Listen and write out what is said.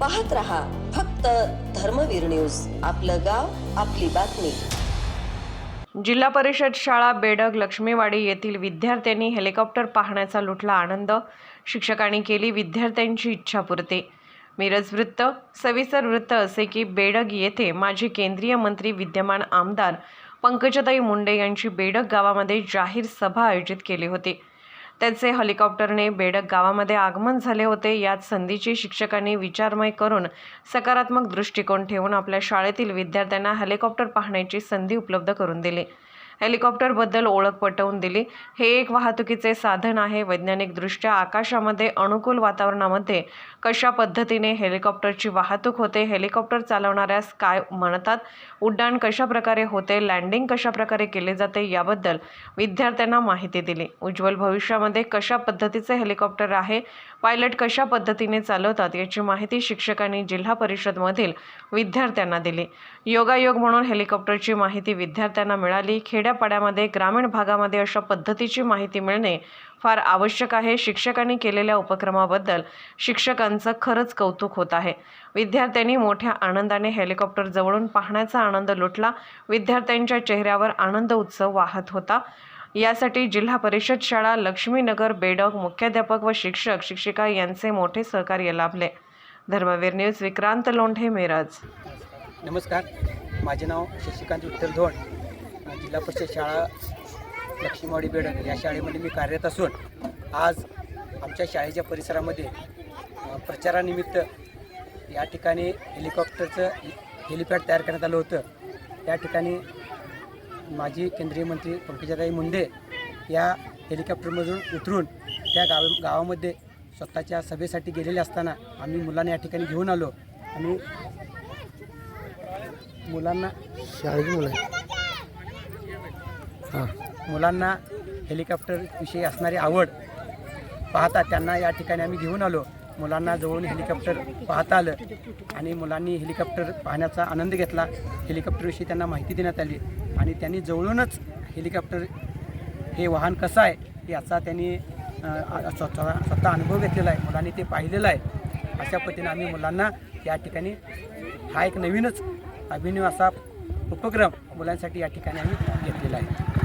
पाहत रहा फक्त धर्मवीर न्यूज. आपलं गाव आपली बातमी. जिल्हा परिषद शाळा बेडग लक्ष्मीवाडी येथील विद्यार्थ्यांनी हेलिकॉप्टर पाहण्याचा लुटला आनंद. शिक्षकांनी केली विद्यार्थ्यांची इच्छा पुरते मिरज वृत्त सविस्तर वृत्त असे की बेडग येथे माजी केंद्रीय मंत्री विद्यमान आमदार पंकजताई मुंडे यांची बेडग गावामध्ये जाहीर सभा आयोजित केली होती. त्याचे हेलिकॉप्टरने बेडक गावामध्ये आगमन झाले होते. याच संधीची शिक्षकांनी विचारमय करून सकारात्मक दृष्टिकोन ठेवून आपल्या शाळेतील विद्यार्थ्यांना हेलिकॉप्टर पाहण्याची संधी उपलब्ध करून दिली. हेलिकॉप्टरबद्दल ओळख पटवून दिली. हे एक वाहतुकीचे साधन आहे. वैज्ञानिकदृष्ट्या आकाशामध्ये अनुकूल वातावरणामध्ये कशा पद्धतीने हेलिकॉप्टरची वाहतूक होते हेलिकॉप्टर चालवणाऱ्यास काय म्हणतात उड्डाण कशा प्रकारे होते लँडिंग कशाप्रकारे केले जाते याबद्दल विद्यार्थ्यांना माहिती दिली. उज्ज्वल भविष्यामध्ये कशा पद्धतीचे हेलिकॉप्टर आहे पायलट कशा पद्धतीने चालवतात याची माहिती शिक्षकांनी जिल्हा परिषदमधील विद्यार्थ्यांना दिली. योगायोग म्हणून हेलिकॉप्टरची माहिती विद्यार्थ्यांना मिळाली. खेड्यापाड्यामध्ये ग्रामीण भागामध्ये अशा पद्धतीची माहिती मिळणे फार आवश्यक आहे. शिक्षकांनी केलेल्या उपक्रमाबद्दल शिक्षकांचं खरंच कौतुक होत आहे. विद्यार्थ्यांनी मोठ्या आनंदाने हेलिकॉप्टर जवळून पाहण्याचा आनंद लुटला. विद्यार्थ्यांच्या चेहऱ्यावर आनंद उत्सव वाहत होता. यासाठी जिल्हा परिषद शाळा लक्ष्मीनगर बेडॉक मुख्याध्यापक व शिक्षक शिक्षिका यांचे मोठे सहकार्य लाभले. धर्मवीर न्यूज विक्रांत लोंढे मिरज. नमस्कार. माझे नाव शशिकांत विठ्ठल धोंड जिल्हा परिषद शाळा लक्ष्मीवाडी बेडन या शाळेमध्ये मी कार्यरत असून आज आमच्या शाळेच्या परिसरामध्ये प्रचारानिमित्त या ठिकाणी हेलिकॉप्टरचं हेलिपॅड तयार करण्यात आलं होतं. त्या ठिकाणी माजी केंद्रीय मंत्री पंकजाताई मुंडे या हेलिकॉप्टरमधून उतरून त्या गाव गावामध्ये स्वतःच्या सभेसाठी गेलेले असताना आम्ही मुलांना या ठिकाणी घेऊन आलो आणि मुलांना शाळेची मुलं मुलांना हेलिकॉप्टरविषयी असणारी आवड पाहता त्यांना या ठिकाणी आम्ही घेऊन आलो. मुलांना जवळून हेलिकॉप्टर पाहता आलं आणि मुलांनी हेलिकॉप्टर पाहण्याचा आनंद घेतला. हेलिकॉप्टरविषयी त्यांना माहिती देण्यात आली आणि त्यांनी जवळूनच हेलिकॉप्टर हे वाहन कसं आहे याचा त्यांनी स्वतः स्वतः अनुभव घेतलेला आहे. मुलांनी ते पाहिलेलं आहे. अशा पद्धतीने आम्ही मुलांना या ठिकाणी हा एक नवीनच अभिनव असा उपक्रम मुलांसाठी या ठिकाणी आम्ही घेतलेला आहे.